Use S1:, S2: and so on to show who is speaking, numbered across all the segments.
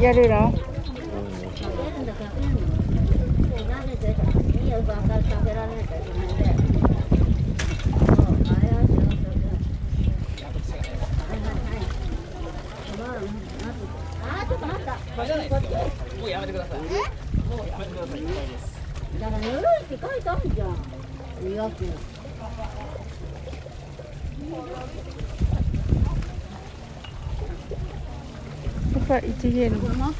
S1: やるの？うめてください。
S2: もうやめてください。
S3: だからぬるいって書いてあるじゃん。か
S1: 1元。1元。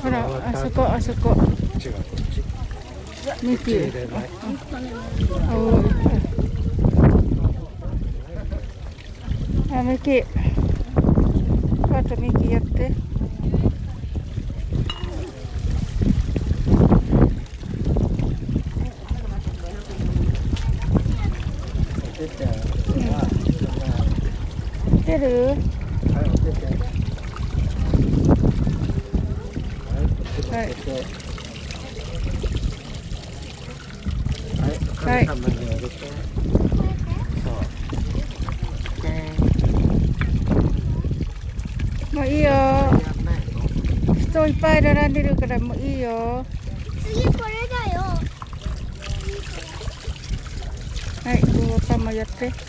S1: ほら
S4: あそこあそ
S1: こ。
S4: 2匹青い。
S1: あミキパートミやって。
S4: 出
S1: る
S4: はい出てはいこっち向けてはい神様にあげてそうで
S1: もういいよ。
S4: やんないの
S1: 人いっぱい並んでるからもういいよ。
S3: 次これだよ。
S1: はい、どうパもやって。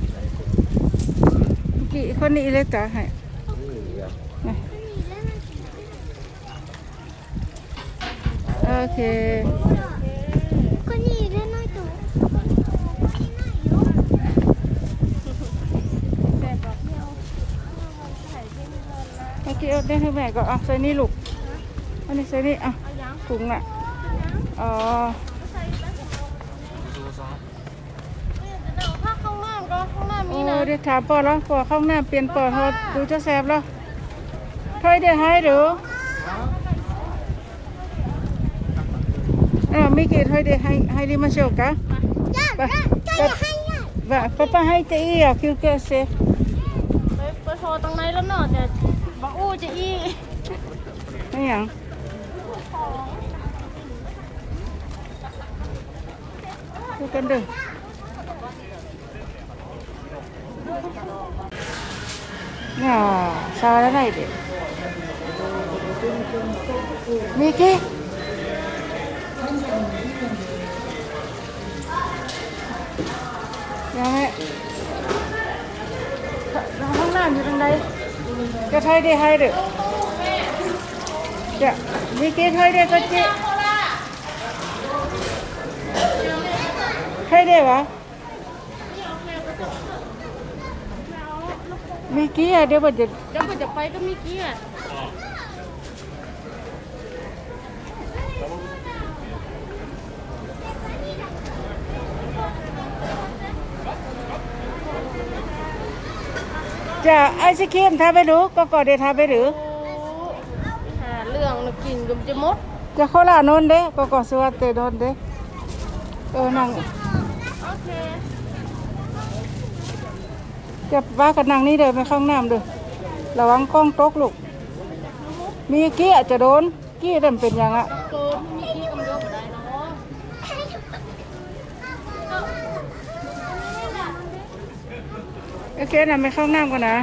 S1: กี่
S4: คนนี้เล
S1: ยจ้าให้โอเคคนนี้
S3: เล็กน
S1: ไม่ถูกแล้ให้แม่ก็เอาใส่นี่ลูกอันนี้ใส่นี่อะถุงอะอ๋อ
S3: มี
S1: โอ้
S3: นะ
S1: เดี๋ยวถามปอแล้วปอเข้าหน้าเปลี่ยนปอฮอดดูจะแซบแล้วเฮ้ยเดี๋ยวให้ดูอ้าวไม่เกตเฮ้ยเดี๋ยวให้ให้ลิมาโชว์กะ
S3: จ้าไป จ้าจ้าอย่าให้อ่ะ
S1: ว่าป้าป้าให้เตี้ยคิวเกสเซ
S3: ไปไปโทรตรงไหนแล้วเนาะเดี๋ยวบ่อู้จะอี
S1: ไม่หยังดูกันเด้อ น่าซาแล้วไหนเด็มิกิยังไงห้องน้ำอยู่ตรงไหนจะไทยได้ให้เด้อ จะมีกี่ถ้วยเดียวก็จีถ้วยเดียววะ มีกี่อะเดี๋ยวมันจะ
S3: เดี๋ยวมันจะไปก็มีกี้อะ
S1: จะไอศครีมทำไปหรือก็ก่อนเดี๋ยวทำไปหรือ
S3: หาเรื่องนะกินก็จะหมด
S1: จะโคลาโนนเด้ก็ก่อนสวัสดีโนนเด้เออนั่ง
S3: โอเค
S1: จะว่ากันนั่งนี่เด้อไปข้าห้องน้ำเด้อระวังกล้องตกลูก มีกี้อาจจะโดนกี้เริ่มเป็นยังอะ
S3: โกนมีกี้กำลังได้เนาะ
S1: โอเคนะไปข้าห้องน้ำกันนะ